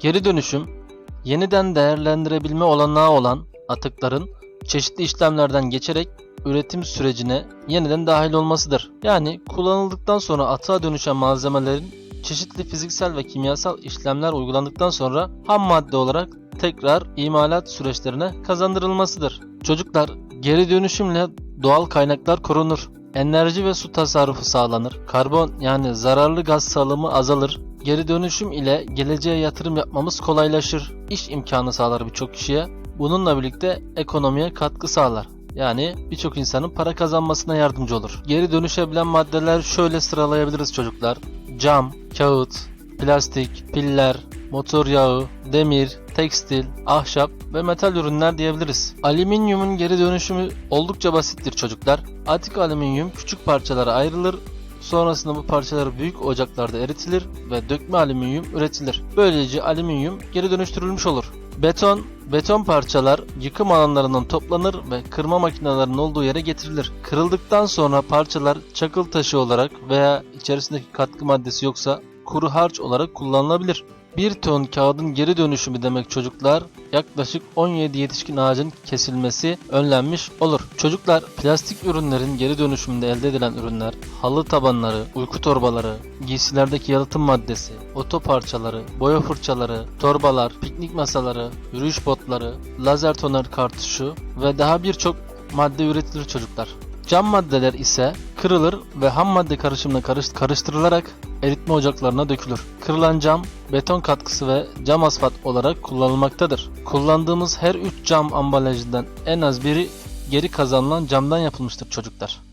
Geri dönüşüm, yeniden değerlendirebilme olanağı olan atıkların çeşitli işlemlerden geçerek üretim sürecine yeniden dahil olmasıdır. Yani kullanıldıktan sonra atığa dönüşen malzemelerin çeşitli fiziksel ve kimyasal işlemler uygulandıktan sonra ham madde olarak tekrar imalat süreçlerine kazandırılmasıdır. Çocuklar geri dönüşümle doğal kaynaklar korunur. Enerji ve su tasarrufu sağlanır. Karbon yani zararlı gaz salımı azalır. Geri dönüşüm ile geleceğe yatırım yapmamız kolaylaşır. İş imkanı sağlar birçok kişiye. Bununla birlikte ekonomiye katkı sağlar. Yani birçok insanın para kazanmasına yardımcı olur. Geri dönüşebilen maddeler şöyle sıralayabiliriz çocuklar. Cam, kağıt, plastik, piller, motor yağı, demir, tekstil, ahşap ve metal ürünler diyebiliriz. Alüminyumun geri dönüşümü oldukça basittir çocuklar. Atik alüminyum küçük parçalara ayrılır Sonrasında bu parçalar büyük ocaklarda eritilir ve dökme alüminyum üretilir. Böylece alüminyum geri dönüştürülmüş olur. Beton, beton parçalar yıkım alanlarından toplanır ve kırma makinelerinin olduğu yere getirilir. Kırıldıktan sonra parçalar çakıl taşı olarak veya içerisindeki katkı maddesi yoksa kuru harç olarak kullanılabilir. 1 ton kağıdın geri dönüşümü demek çocuklar yaklaşık 17 yetişkin ağacın kesilmesi önlenmiş olur. Çocuklar plastik ürünlerin geri dönüşümünde elde edilen ürünler, halı tabanları, uyku torbaları, giysilerdeki yalıtım maddesi, oto parçaları, boya fırçaları, torbalar, piknik masaları, yürüyüş botları, lazer toner kartuşu ve daha birçok madde üretilir çocuklar. Cam maddeler ise kırılır ve ham madde karışımına karış- karıştırılarak eritme ocaklarına dökülür. Kırılan cam, beton katkısı ve cam asfalt olarak kullanılmaktadır. Kullandığımız her 3 cam ambalajından en az biri geri kazanılan camdan yapılmıştır çocuklar.